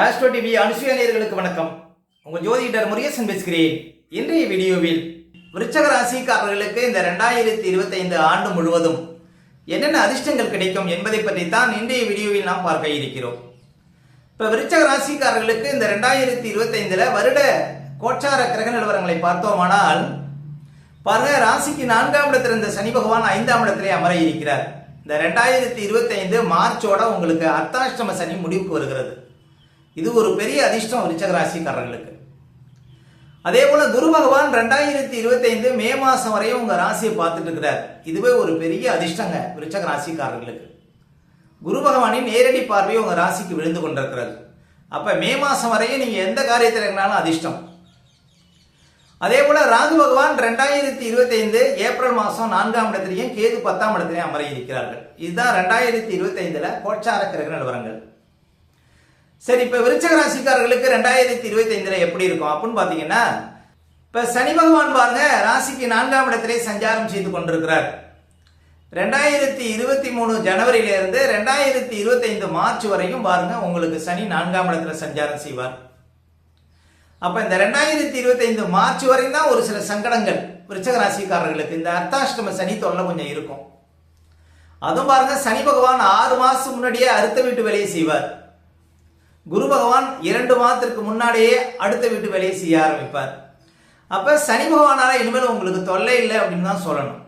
Astro TV Anusuya நேயர்களுக்கு வணக்கம். உங்கள் ஜோதிடர் முருகேசன் பேசுகிறேன். இன்றைய வீடியோவில் விருச்சக ராசிக்காரர்களுக்கு இந்த ரெண்டாயிரத்தி இருபத்தைந்து ஆண்டு முழுவதும் என்னென்ன அதிர்ஷ்டங்கள் கிடைக்கும் என்பதை பற்றி தான் இன்றைய வீடியோவில் நாம் பார்க்க இருக்கிறோம். இப்போ விருச்சக ராசிக்காரர்களுக்கு இந்த ரெண்டாயிரத்தி இருபத்தைந்தில் வருட கோச்சார கிரக நிலவரங்களை பார்த்தோமானால் பாருங்க ராசிக்கு நான்காம் இடத்தில் இருந்த சனி பகவான் ஐந்தாம் இடத்திலே அமர இருக்கிறார். இந்த ரெண்டாயிரத்தி இருபத்தைந்து மார்ச்சோட உங்களுக்கு அர்த்தாஷ்டம சனி முடிவுக்கு வருகிறது. இது ஒரு பெரிய அதிர்ஷ்டம் ரிச்சகராசிக்காரர்களுக்கு. அதே போல குரு பகவான் ரெண்டாயிரத்தி இருபத்தைந்து மே மாசம் வரையும் உங்க ராசியை பார்த்துட்டு இருக்கிறார். இதுவே ஒரு பெரிய அதிர்ஷ்டங்க விருச்சக ராசிக்காரர்களுக்கு குரு பகவானின் நேரடி பார்வை உங்க ராசிக்கு விழுந்து கொண்டிருக்கிறது. அப்ப மே மாசம் வரையும் நீங்க எந்த காரியத்தில் இருந்தாலும் அதிர்ஷ்டம். அதே போல ராகு பகவான் ரெண்டாயிரத்தி இருபத்தி ஐந்து ஏப்ரல் மாசம் நான்காம் இடத்திலையும் கேது பத்தாம் இடத்திலையும் அமர இருக்கிறார்கள். இதுதான் ரெண்டாயிரத்தி இருபத்தி ஐந்துல கோச்சார கிரக நிலவரங்கள். சரி இப்ப விருச்சக ராசிக்காரர்களுக்கு ரெண்டாயிரத்தி இருபத்தி ஐந்துல எப்படி இருக்கும்? அப்படின்னு பாத்தீங்கன்னா இப்ப சனி பகவான் பாருங்க ராசிக்கு நான்காம் இடத்திலே சஞ்சாரம் செய்து கொண்டிருக்கிறார். ரெண்டாயிரத்தி இருபத்தி மூணு ஜனவரியில இருந்து ரெண்டாயிரத்தி இருபத்தி ஐந்து மார்ச் வரையும் பாருங்க உங்களுக்கு சனி நான்காம் இடத்துல சஞ்சாரம் செய்வார். அப்ப இந்த ரெண்டாயிரத்தி இருபத்தி ஐந்து மார்ச் வரையும் தான் ஒரு சில சங்கடங்கள் விருச்சக ராசிக்காரர்களுக்கு. இந்த அர்த்தாஷ்டம சனி தொல்லை கொஞ்சம் இருக்கும். அதுவும் பாருங்க சனி பகவான் ஆறு மாசம் முன்னாடியே அறுத்த வீட்டு வேலையை செய்வார். குரு பகவான் இரண்டு மாதத்திற்கு முன்னாடியே அடுத்த வீட்டு வேலையை செய்ய ஆரம்பிப்பார். அப்ப சனி பகவானால இனிமேல் உங்களுக்கு தொல்லை இல்லை அப்படின்னு தான் சொல்லணும்.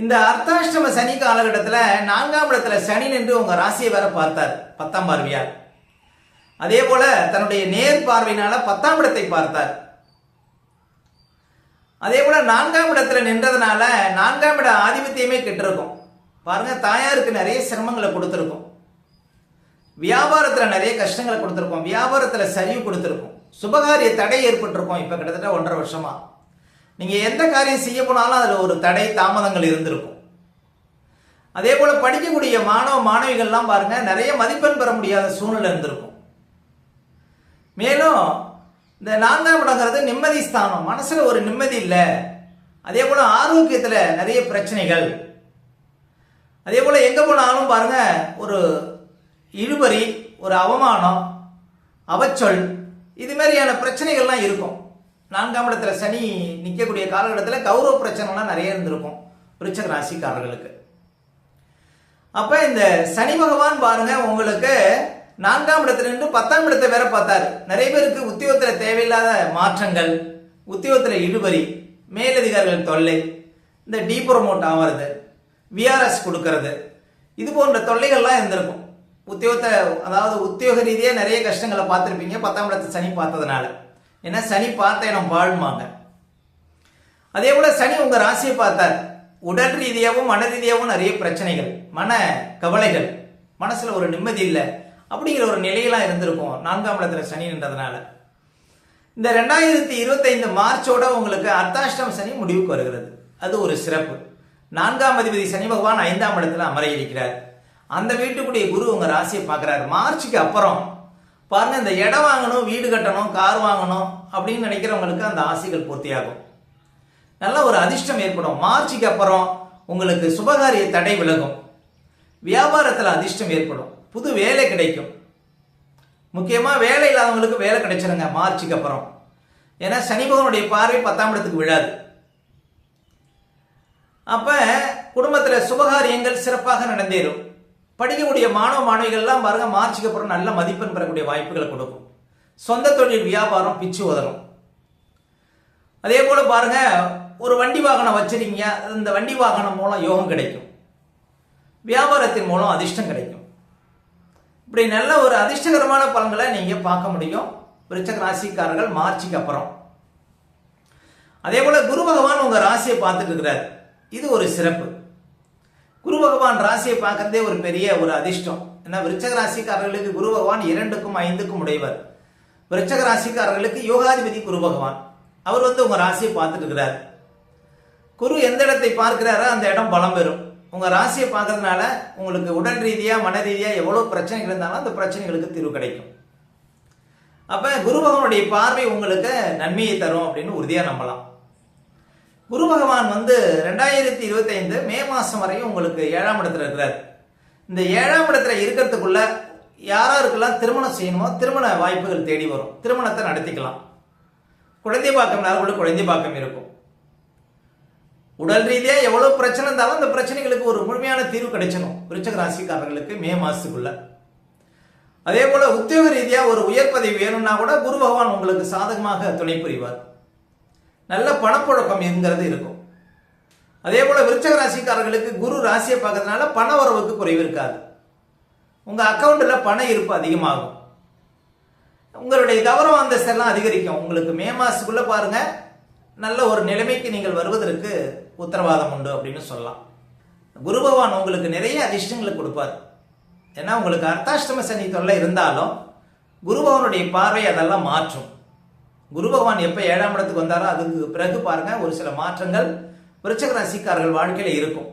இந்த அர்த்தாஷ்டம சனி காலகட்டத்தில் நான்காம் இடத்துல சனி நின்று உங்க ராசியை வேற பார்த்தார் பத்தாம் பார்வையார் அதே போல தன்னுடைய நேர் பார்வையினால பத்தாம் இடத்தை பார்த்தார். அதே போல நான்காம் இடத்துல நின்றதுனால நான்காம் இட ஆதிபத்தியமே கெட்டிருக்கும். பாருங்க தாயாருக்கு நிறைய சிரமங்களை கொடுத்துருக்கும். வியாபாரத்தில் நிறைய கஷ்டங்களை கொடுத்துருக்கோம் வியாபாரத்தில் சரிவு கொடுத்துருக்கோம் சுபகாரிய தடை ஏற்பட்டிருக்கோம் இப்போ கிட்டத்தட்ட ஒன்றரை வருஷமாக நீங்கள் எந்த காரியம் செய்ய போனாலும் அதில் ஒரு தடை தாமதங்கள் இருந்திருக்கும். அதே போல் படிக்கக்கூடிய மாணவ மாணவிகள்லாம் பாருங்கள் நிறைய மதிப்பெண் பெற முடியாத சூழ்நிலை இருந்திருக்கும். மேலும் இந்த நான்காம் இடங்கிறது நிம்மதி ஸ்தானம். மனசில் ஒரு நிம்மதி இல்லை. அதே போல் ஆரோக்கியத்தில் நிறைய பிரச்சனைகள். அதே போல் எங்கே போனாலும் பாருங்க ஒரு இழுபறி ஒரு அவமானம் அவச்சொல் இது மாதிரியான பிரச்சனைகள்லாம் இருக்கும். நான்காம் இடத்துல சனி நிற்கக்கூடிய காலகட்டத்தில் கௌரவ பிரச்சனைலாம் நிறைய இருந்திருக்கும் விருச்சக ராசிக்காரர்களுக்கு. அப்போ இந்த சனி பகவான் பாருங்க உங்களுக்கு நான்காம் இடத்துல இருந்து பத்தாம் இடத்தை வேற பார்த்தாரு. நிறைய பேருக்கு உத்தியோகத்தில் தேவையில்லாத மாற்றங்கள் உத்தியோகத்தில் இழுபறி மேலதிகாரிகள் தொல்லை இந்த டீ ப்ரொமோட் ஆகிறது விஆர்எஸ் கொடுக்கறது இது போன்ற தொல்லைகள்லாம் இருந்திருக்கும். உத்தியோகத்தை அதாவது உத்தியோக ரீதியாக நிறைய கஷ்டங்களை பார்த்துருப்பீங்க. பத்தாம் இடத்து சனி பார்த்ததுனால. ஏன்னா சனி பார்த்த இடம் வாழ்மாங்க அதே போல சனி உங்க ராசியை பார்த்தார். உடல் ரீதியாகவும் மன ரீதியாகவும் நிறைய பிரச்சனைகள் மன கவலைகள் மனசுல ஒரு நிம்மதி இல்லை அப்படிங்கிற ஒரு நிலையெல்லாம் இருந்திருக்கும். நான்காம் இடத்துல சனி நின்றதுனால. இந்த ரெண்டாயிரத்தி இருபத்தைந்து மார்ச்சோட உங்களுக்கு அர்த்தாஷ்டம் சனி முடிவுக்கு வருகிறது. அது ஒரு சிறப்பு. நான்காம் அதிபதி சனி பகவான் ஐந்தாம் இடத்துல அமர இருக்கிறார். அந்த வீட்டுக்குடைய குரு உங்க ராசியை பார்க்குறாரு. மார்ச்சுக்கு அப்புறம் பாருங்க இந்த இடம் வாங்கணும் வீடு கட்டணும் கார் வாங்கணும் அப்படின்னு நினைக்கிறவங்களுக்கு அந்த ஆசைகள் பூர்த்தியாகும். நல்ல ஒரு அதிர்ஷ்டம் ஏற்படும். மார்ச்சுக்கு அப்புறம் உங்களுக்கு சுபகாரிய தடை விலகும். வியாபாரத்தில் அதிர்ஷ்டம் ஏற்படும். புது வேலை கிடைக்கும். முக்கியமாக வேலை இல்லாதவங்களுக்கு வேலை கிடைச்சிருங்க மார்ச்சுக்கு அப்புறம். ஏன்னா சனி பார்வை பத்தாம் இடத்துக்கு விழாது. அப்போ குடும்பத்தில் சுபகாரியங்கள் சிறப்பாக நடந்தேறும். படிக்கக்கூடிய மாணவ மாணவிகள்லாம் பாருங்க மார்ச்சுக்கு அப்புறம் நல்ல மதிப்பெண் பெறக்கூடிய வாய்ப்புகளை கொடுக்கும். சொந்த தொழில் வியாபாரம் பிச்சு உதறும் அதே போல பாருங்க ஒரு வண்டி வாகனம் வச்சிருக்கீங்க இந்த வண்டி வாகனம் மூலம் யோகம் கிடைக்கும். வியாபாரத்தின் மூலம் அதிர்ஷ்டம் கிடைக்கும். இப்படி நல்ல ஒரு அதிர்ஷ்டகரமான பலன்களை நீங்க பார்க்க முடியும். விருச்சக ராசிக்காரர்கள் மார்ச்சுக்கு அப்புறம். அதே போல குரு பகவான் உங்க ராசியை பார்த்துட்டு இருக்கிறார். இது ஒரு சிறப்பு. குரு பகவான் ராசியை பார்க்கறதே ஒரு பெரிய ஒரு அதிர்ஷ்டம். ஏன்னா விருச்சக ராசிக்காரர்களுக்கு குரு பகவான் இரண்டுக்கும் ஐந்துக்கும் உடையவர். விருச்சக ராசிக்காரர்களுக்கு யோகாதிபதி குரு பகவான். அவர் வந்து உங்க ராசியை பார்த்துட்டு இருக்கிறார். குரு எந்த இடத்தை பார்க்கிறாரோ அந்த இடம் பலம் பெறும். உங்க ராசியை பார்க்கறதுனால உங்களுக்கு உடல் ரீதியா மன ரீதியா எவ்வளவு பிரச்சனைகள் இருந்தாலும் அந்த பிரச்சனைகளுக்கு தீர்வு கிடைக்கும். அப்ப குரு பகவானுடைய பார்வை உங்களுக்கு நன்மையை தரும் அப்படின்னு உறுதியா நம்பலாம். குரு பகவான் வந்து ரெண்டாயிரத்தி இருபத்தி ஐந்து மே மாசம் வரையும் உங்களுக்கு ஏழாம் இடத்துல இருக்கிறார். இந்த ஏழாம் இடத்துல இருக்கிறதுக்குள்ள யாராருக்கெல்லாம் திருமணம் செய்யணுமோ திருமண வாய்ப்புகள் தேடி வரும். திருமணத்தை நடத்திக்கலாம். குழந்தை பாக்கம்னால கூட குழந்தை பாக்கம் இருக்கும். உடல் ரீதியா எவ்வளவு பிரச்சனை இருந்தாலும் அந்த பிரச்சனைகளுக்கு ஒரு முழுமையான தீர்வு கிடைச்சிடும் விருச்சக ராசிக்காரர்களுக்கு மே மாசத்துக்குள்ள. அதே போல உத்தியோக ரீதியா ஒரு உயர் பதவி வேணும்னா கூட குரு பகவான் உங்களுக்கு சாதகமாக துணை புரிவார். நல்ல பணப்புழக்கம் என்கிறது இருக்கும். அதே போல விருச்சக ராசிக்காரர்களுக்கு குரு ராசியை பார்க்கறதுனால பண வரவுக்கு குறைவு இருக்காது. உங்கள் அக்கௌண்ட்டில் பண இருப்பு அதிகமாகும். உங்களுடைய கௌரவ அந்தஸ்தெல்லாம் அதிகரிக்கும். உங்களுக்கு மே மாதத்துக்குள்ளே பாருங்கள் நல்ல ஒரு நிலைமைக்கு நீங்கள் வருவதற்கு உத்தரவாதம் உண்டு அப்படின்னு சொல்லலாம். குரு பகவான் உங்களுக்கு நிறைய அதிர்ஷ்டங்களை கொடுப்பார். ஏன்னா உங்களுக்கு அர்த்தாஷ்டம சனி தொல்லை இருந்தாலும் குருபவனுடைய பார்வை அதெல்லாம் மாற்றும். குரு பகவான் எப்போ ஏழாம் இடத்துக்கு வந்தாரோ அதுக்கு பிறகு பாருங்க ஒரு சில மாற்றங்கள் விருச்சக ராசிக்காரர்கள் வாழ்க்கையில் இருக்கும்.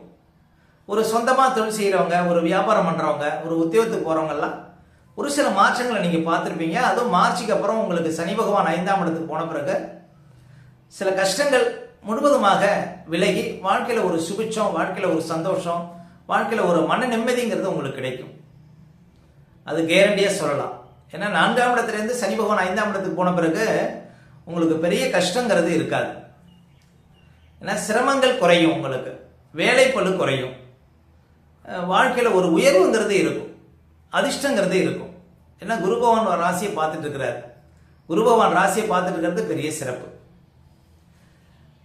ஒரு சொந்தமாக தொழில் செய்கிறவங்க ஒரு வியாபாரம் பண்ணுறவங்க ஒரு உத்தியோகத்துக்கு போகிறவங்கெல்லாம் ஒரு சில மாற்றங்களை நீங்கள் பார்த்துருப்பீங்க. அதுவும் மார்ச்சுக்கு அப்புறம் உங்களுக்கு சனி பகவான் ஐந்தாம் இடத்துக்கு போன பிறகு சில கஷ்டங்கள் முழுவதுமாக விலகி வாழ்க்கையில் ஒரு சுபிச்சம் வாழ்க்கையில் ஒரு சந்தோஷம் வாழ்க்கையில் ஒரு மன நிம்மதிங்கிறது உங்களுக்கு கிடைக்கும். அது கேரண்டியாக சொல்லலாம். ஏன்னா நான்காம் இடத்துலேருந்து சனி பகவான் ஐந்தாம் இடத்துக்கு போன பிறகு உங்களுக்கு பெரிய கஷ்டங்கிறது இருக்காது. ஏன்னா சிரமங்கள் குறையும் உங்களுக்கு. வேலைப்பழு குறையும். வாழ்க்கையில் ஒரு உயர்வுங்கிறது இருக்கும். அதிர்ஷ்டங்கிறது இருக்கும். ஏன்னா குரு பகவான் ராசியை பார்த்துட்டு இருக்கிறார். குரு பகவான் ராசியை பார்த்துட்டு இருக்கிறது பெரிய சிறப்பு.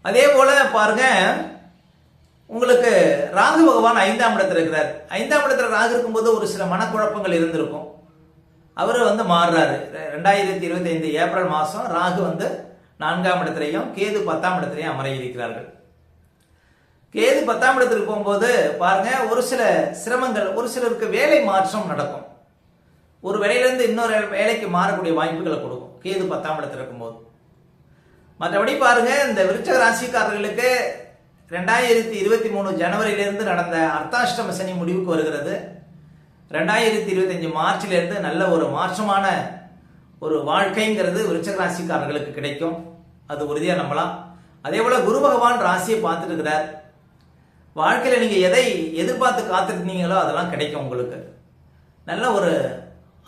அதே போல பாருங்க உங்களுக்கு ராகு பகவான் ஐந்தாம் இடத்துல இருக்கிறார். ஐந்தாம் இடத்துல ராகு இருக்கும்போது ஒரு சில மனக்குழப்பங்கள் இருந்திருக்கும். அவர் வந்து மாறுறாரு. ரெண்டாயிரத்தி இருபத்தி ஐந்து ஏப்ரல் மாதம் ராகு வந்து நான்காம் இடத்துலையும் கேது பத்தாம் இடத்துலையும் அமர இருக்கிறார்கள் கேது பத்தாம் இடத்துக்கு போகும்போது பாருங்க ஒரு சில சிரமங்கள் ஒரு சிலருக்கு வேலை மாற்றம் நடக்கும். ஒரு வேலையிலேருந்து இன்னொரு வேலைக்கு மாறக்கூடிய வாய்ப்புகளை கொடுக்கும் கேது பத்தாம் இடத்துல இருக்கும்போது. மற்றபடி பாருங்க இந்த விருச்சக ராசிக்காரர்களுக்கு ரெண்டாயிரத்தி இருபத்தி மூணு ஜனவரியிலிருந்து நடந்த அர்த்தாஷ்டம சனி முடிவுக்கு வருகிறது. ரெண்டாயிரத்தி இருபத்தஞ்சு மார்ச்லேருந்து நல்ல ஒரு மாற்றமான ஒரு வாழ்க்கைங்கிறது விருச்சகராசிக்காரர்களுக்கு கிடைக்கும். அது உறுதியாக நம்பலாம். அதே போல் குரு பகவான் ராசியை பார்த்துட்டு இருக்கிறார். வாழ்க்கையில் நீங்கள் எதை எதிர்பார்த்து காத்திருந்தீங்களோ அதெல்லாம் கிடைக்கும் உங்களுக்கு. நல்ல ஒரு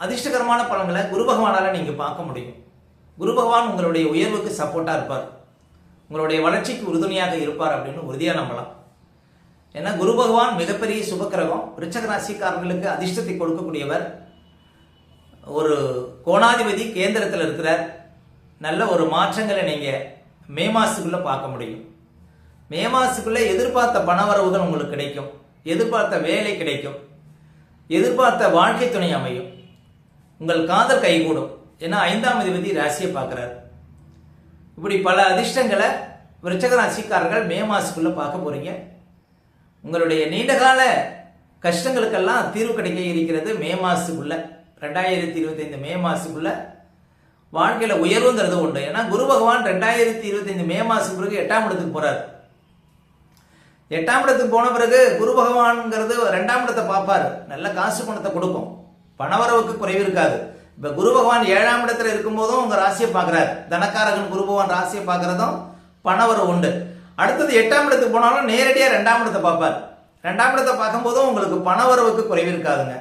அதிர்ஷ்டகரமான பலன்களை குரு பகவானால் நீங்கள் பார்க்க முடியும். குரு பகவான் உங்களுடைய உயர்வுக்கு சப்போர்ட்டாக இருப்பார். உங்களுடைய வளர்ச்சிக்கு உறுதுணையாக இருப்பார் அப்படின்னு உறுதியாக நம்பலாம். ஏன்னா குரு பகவான் மிகப்பெரிய சுபக்கிரகம் ரிச்சக ராசிக்காரர்களுக்கு அதிர்ஷ்டத்தை கொடுக்கக்கூடியவர். ஒரு கோணாதிபதி கேந்திரத்தில் இருக்கிறார். நல்ல ஒரு மாற்றங்களை நீங்கள் மே மாதத்துக்குள்ளே பார்க்க முடியும். மே மாதத்துக்குள்ளே எதிர்பார்த்த பணவரவுகள் உங்களுக்கு கிடைக்கும். எதிர்பார்த்த வேலை கிடைக்கும். எதிர்பார்த்த வாழ்க்கை துணை அமையும். உங்கள் காதல் கைகூடும். ஏன்னா ஐந்தாம் அதிபதி ராசியை பார்க்குறாரு. இப்படி பல அதிர்ஷ்டங்களை விருச்சக ராசிக்காரர்கள் மே மாதத்துக்குள்ளே பார்க்க போகிறீங்க உங்களுடைய நீண்டகால கஷ்டங்களுக்கெல்லாம் தீர்வு கிடைக்க இருக்கிறது மே மாதத்துக்குள்ள ரெண்டாயிரத்தி இருபத்தைந்து மே மாதத்துக்குள்ள வாழ்க்கையில் உயர்வுங்கிறது உண்டு. ஏன்னா குரு பகவான் ரெண்டாயிரத்தி இருபத்தைந்து மே மாதம் பிறகு எட்டாம் இடத்துக்கு போகிறார் எட்டாம் இடத்துக்கு போன பிறகு குரு பகவான்ங்கிறது ரெண்டாம் இடத்தை பார்ப்பார். நல்ல காசு பணத்தை கொடுக்கும். பணவரவுக்கு குறைவு இருக்காது. இப்போ குரு பகவான் ஏழாம் இடத்துல இருக்கும்போதும் உங்கள் ராசியை பார்க்குறாரு. தனக்காரகன் குரு பகவான் ராசியை பார்க்குறதும் பணவரவு உண்டு. அடுத்தது எட்டாம் இடத்துக்கு போனாலும் நேரடியாக ரெண்டாம் இடத்தை பார்ப்பார். ரெண்டாம் இடத்தை பார்க்கும்போதும் உங்களுக்கு பணவரவுக்கு குறைவு இருக்காதுங்க.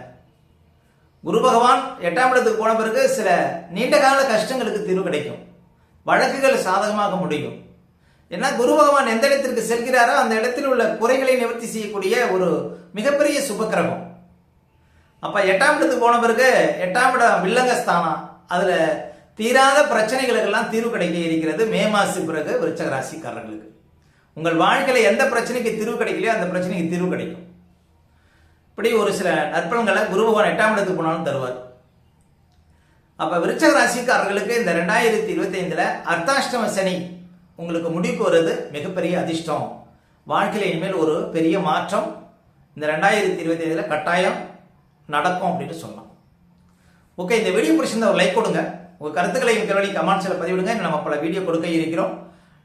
குரு பகவான் எட்டாம் இடத்துக்கு போன பிறகு சில நீண்ட கால கஷ்டங்களுக்கு தீர்வு கிடைக்கும். வழக்குகள் சாதகமாக முடியும். ஏன்னா குரு பகவான் எந்த இடத்திற்கு செல்கிறாரோ அந்த இடத்தில் உள்ள குறைகளை நிவர்த்தி செய்யக்கூடிய ஒரு மிகப்பெரிய சுபக்கிரகம். அப்ப எட்டாம் இடத்துக்கு போன பிறகு எட்டாம் இடம் வில்லங்க ஸ்தானம் அதுல தீராத பிரச்சனைகளுக்கெல்லாம் தீர்வு கிடைக்க இருக்கிறது மே மாசு பிறகு விருச்சக ராசிக்காரர்களுக்கு. உங்கள் வாழ்க்கையில் எந்த பிரச்சனைக்கு தீர்வு கிடைக்கலையோ அந்த பிரச்சனைக்கு தீர்வு கிடைக்கும். இப்படி ஒரு சில நற்பலன்களை குரு பகவான் எட்டாம் இடத்துக்கு போனாலும் தருவார். அப்போ விருச்சக ராசிக்காரர்களுக்கு இந்த ரெண்டாயிரத்தி இருபத்தி அர்த்தாஷ்டம சனி உங்களுக்கு முடிவுக்கு வருது மிகப்பெரிய அதிர்ஷ்டம். வாழ்க்கையில் இனிமேல் ஒரு பெரிய மாற்றம் இந்த ரெண்டாயிரத்தி இருபத்தி ஐந்தில் கட்டாயம் நடக்கும் அப்படின்னு சொல்லலாம். ஓகே இந்த வீடியோ பிடிச்சிருந்தா ஒரு லைக் கொடுங்க. உங்கள் கருத்துக்களை இருக்கிறவழி கமெண்ட்ஸில் பதிவிடுங்க. நம்ம பல வீடியோ கொடுக்க இருக்கிறோம்.